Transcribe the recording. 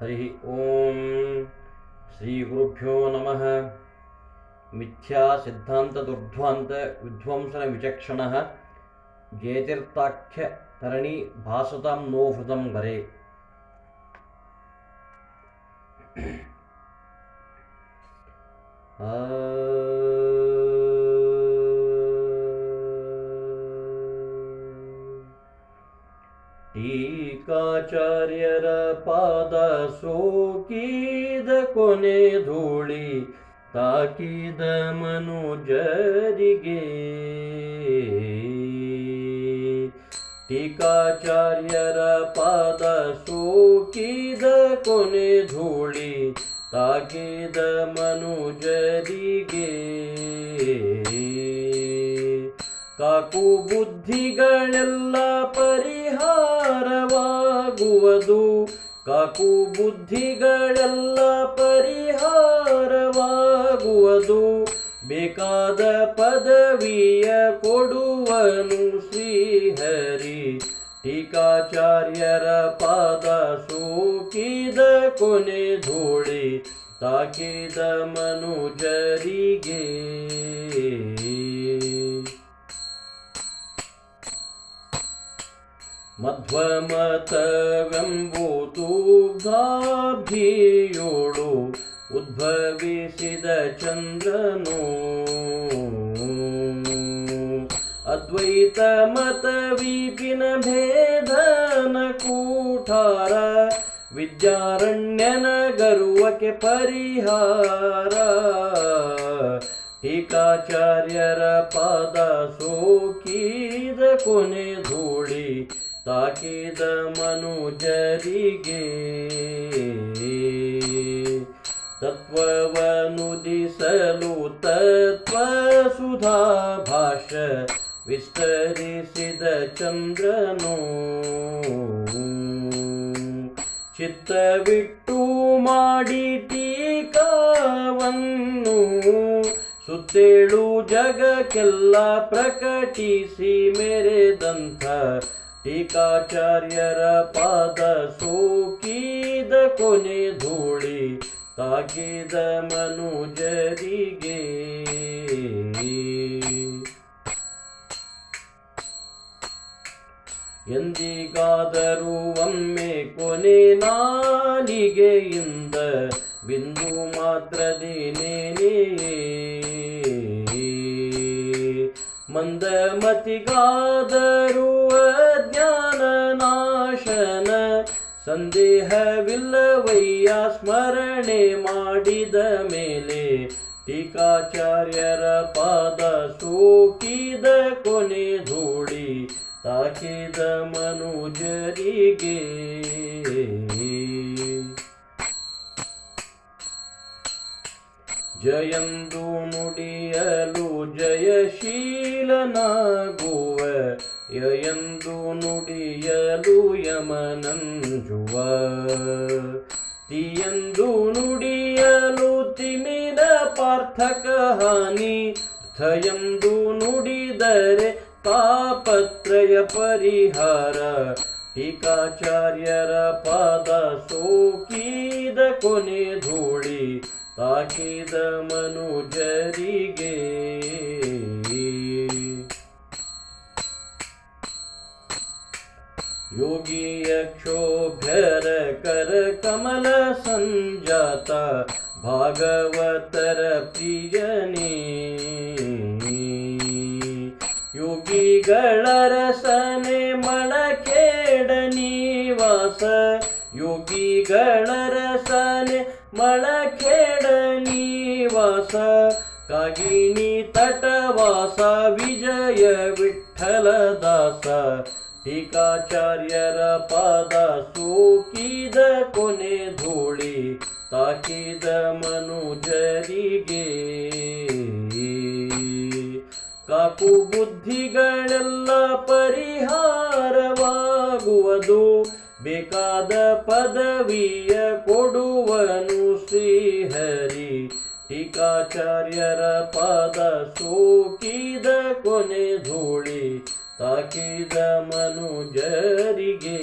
हरिः ॐ श्रीगुरुभ्यो नमः। मिथ्यासिद्धान्तदुर्ध्वान्त विध्वंसनविचक्षणः जेतिर्ताख्यतरणि नो नोहृतं वरे। आ ಟೀಕಾಚಾರ್ಯರ ಪಾದ ಸೋಕಿದ ಕೊನೆ ಧೂಳಿ ತಾಕಿದ ಮನುಜರಿಗೆ. ಟೀಕಾಚಾರ್ಯರ ಪಾದ ಸೋಕಿದ ಕೊನೆ ಧೂಳಿ ತಾಕಿದ ಮನುಜರಿಗೆ. Cock ಬುದ್ಧಿಗಳೆಲ್ಲ ಪರಿಹಾರವಾಗುವುದು cock ಬುದ್ಧಿಗಳೆಲ್ಲ ಪರಿಹಾರವಾಗುವುದು. ಬೇಕಾದ ಪದವಿಯ ಕೊಡುವನು ಶ್ರೀಹರಿ. ಟೀಕಾಚಾರ್ಯರ ಪಾದ ಸೋಕಿದ ಕೊನೆ ಧೂಳಿ. ತಾಕಿದ ಮನುಜರಿಗೆ ಮಧ್ವಮತವೆಂಬುದೂಗ್ಧಾಭಿಯೋಳು ಉದ್ಭವಿಸಿದ ಚಂದ್ರನು. ಅದ್ವೈತ ಮತ ವಿಪಿನ ಭೇದನ ಕೂಠಾರ, ವಿದ್ಯಾರಣ್ಯನ ಗರುವಕ್ಕೆ ಪರಿಹಾರ. ಟೀಕಾಚಾರ್ಯರ ಪಾದ ಸೋಕಿದ ಕೊನೆ ಧೂಳಿ ತಾಕಿದ ಮನುಜರಿಗೆ ತತ್ವವನುದಿಸಲು ತತ್ವ ಸುಧಾ ಭಾಷ ವಿಸ್ತರಿಸಿದ ಚಂದ್ರನು. ಚಿತ್ತವಿಟ್ಟು ಮಾಡಿ ಟೀಕಾವನ್ನು ಸುತ್ತೇಳು ಜಗಕ್ಕೆಲ್ಲ ಪ್ರಕಟಿಸಿ ಮೆರೆದಂಥ ಟೀಕಾಚಾರ್ಯರ ಪಾದ ಸೋಕಿದ ಕೊನೆ ಧೂಳಿ ತಾಕಿದ ಮನುಜರಿಗೆ. ಎಂದಿಗಾದರೂ ಒಮ್ಮೆ ಕೊನೆ ನಾಲಿಗೆಯಿಂದ ಬಿಂದು ಮಾತ್ರ ಮಾತ್ರದೇನೇನೇ ಮಂದಮತಿಗಾದರೂ ಸಂದೇಹವಿಲ್ಲವಯ್ಯ ಸ್ಮರಣೆ ಮಾಡಿದ ಮೇಲೆ ಟೀಕಾಚಾರ್ಯರ ಪಾದ ಸೋಕಿದ ಕೊನೆ ಧೂಳಿ ತಾಕಿದ ಮನುಜರಿಗೆ. ಜಯಂದು ನುಡಿಯಲು ಜಯಶೀಲನಾಗುವ ಯಯಂದು ನುಡಿಯಲು ಯಮನಂಜುವ. ತಿಯಂದು ನುಡಿಯಲು ತಿಮಿದ ಪಾರ್ಥಕ ಹಾನಿ. ಥಯಂದು ನುಡಿದರೆ ಪಾಪತ್ರಯ ಪರಿಹಾರ. ಟೀಕಾಚಾರ್ಯರ ಪಾದ ಸೋಕಿದ ಕೊನೆ ಧೂಳಿ. ತಾಕಿದ ಮನುಜರಿಗೆ योगीयक्षोभ्यर करकमलसञ्जाता भागवतर प्रियनी योगी गणरसने मणखेडनी वास। योगी गणरसन मणखेडनीवास कागिनी तटवास विजय विठ्ठलदास ಟೀಕಾಚಾರ್ಯರ ಪಾದ ಸೋಕಿದ ಕೊನೆ ಧೂಳಿ ತಾಕಿದ ಮನುಜರಿಗೆ. ಕಾಕು ಬುದ್ಧಿಗಳೆಲ್ಲ ಪರಿಹಾರವಾಗುವುದು, ಬೇಕಾದ ಪದವಿಯ ಕೊಡುವನು ಶ್ರೀಹರಿ. ಟೀಕಾಚಾರ್ಯರ ಪಾದ ಸೋಕಿದ ಕೊನೆ ಧೂಳಿ ತಾಕಿದ ಮನುಜರಿಗೆ